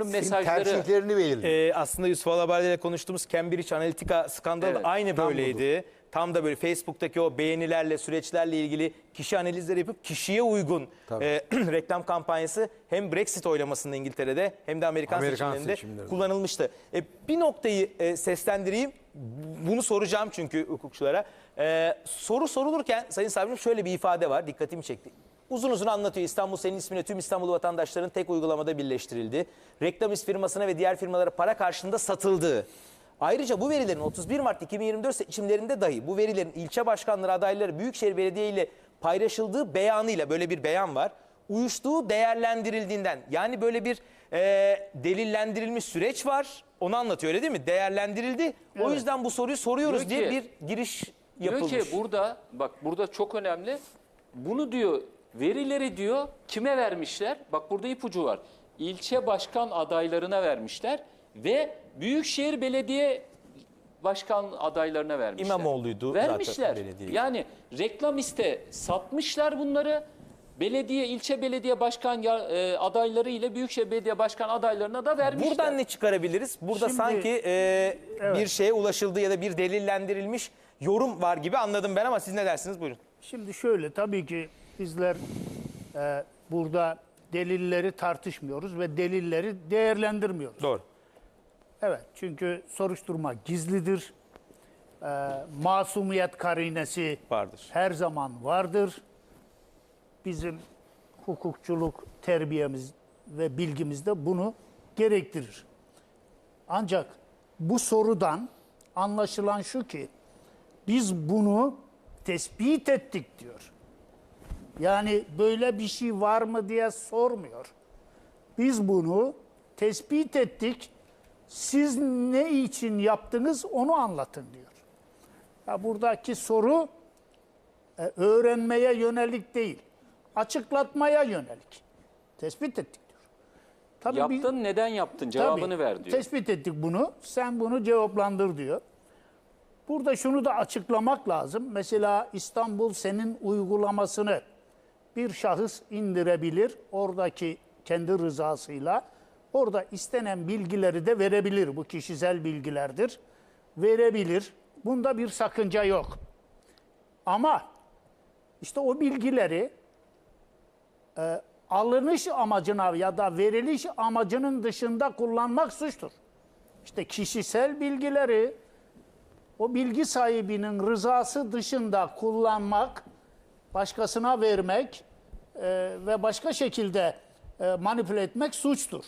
Bunun mesajları tercihlerini belirliyor. Ee, aslında Yusuf Alabar'da ile konuştuğumuz Cambridge Analytica skandalı Evet, aynı tam böyleydi. Tam da böyle Facebook'taki o beğenilerle, süreçlerle ilgili kişi analizleri yapıp kişiye uygun Tabii. e, reklam kampanyası hem Brexit oylamasında İngiltere'de hem de Amerikan, Amerikan seçimlerinde seçimlerinde. kullanılmıştı. E, bir noktayı e, seslendireyim. Bunu soracağım çünkü hukukçulara. E, soru sorulurken Sayın Savcım şöyle bir ifade var. Dikkatimi çekti. Uzun uzun anlatıyor. İstanbul senin ismine tüm İstanbul vatandaşların tek uygulamada birleştirildi. Reklamist firmasına ve diğer firmalara para karşılığında satıldığı. Ayrıca bu verilerin 31 Mart 2024 seçimlerinde dahi bu verilerin ilçe başkanları adayları Büyükşehir Belediye ile paylaşıldığı beyanıyla böyle bir beyan var. Uyuştuğu değerlendirildiğinden yani böyle bir e, delillendirilmiş süreç var. Onu anlatıyor öyle değil mi? Değerlendirildi. O yüzden bu soruyu soruyoruz Diyor diye ki- bir giriş diyor yapılmış. ki burada bak burada çok önemli. Bunu diyor verileri diyor kime vermişler? Bak burada ipucu var. İlçe başkan adaylarına vermişler ve Büyükşehir Belediye başkan adaylarına vermişler. İmamoğlu'ydu zaten Vermişler. belediye. Yani reklam iste satmışlar bunları. Belediye, ilçe belediye başkan e, adayları ile Büyükşehir Belediye başkan adaylarına da vermişler. Buradan ne çıkarabiliriz? Burada Şimdi- sanki e, Evet. bir şeye ulaşıldı ya da bir delillendirilmiş yorum var gibi anladım ben ama siz ne dersiniz? Buyurun. Şimdi şöyle tabii ki bizler e, burada delilleri tartışmıyoruz ve delilleri değerlendirmiyoruz. Doğru. Evet çünkü soruşturma gizlidir. E, masumiyet karinesi Vardır. her zaman vardır. Bizim hukukçuluk terbiyemiz ve bilgimiz de bunu gerektirir. Ancak bu sorudan anlaşılan şu ki biz bunu tespit ettik diyor. Yani böyle bir şey var mı diye sormuyor. Biz bunu tespit ettik. Siz ne için yaptınız onu anlatın diyor. Ya buradaki soru e, öğrenmeye yönelik değil, açıklatmaya yönelik. Tespit ettik diyor. Tabii biz- Yaptın neden yaptın cevabını Tabii, ver diyor. Tespit ettik bunu. Sen bunu cevaplandır diyor. Burada şunu da açıklamak lazım. Mesela İstanbul senin uygulamasını bir şahıs indirebilir. Oradaki kendi rızasıyla orada istenen bilgileri de verebilir. Bu kişisel bilgilerdir. Verebilir. Bunda bir sakınca yok. Ama işte o bilgileri e, alınış amacına ya da veriliş amacının dışında kullanmak suçtur. İşte kişisel bilgileri o bilgi sahibinin rızası dışında kullanmak, başkasına vermek e, ve başka şekilde e, manipüle etmek suçtur.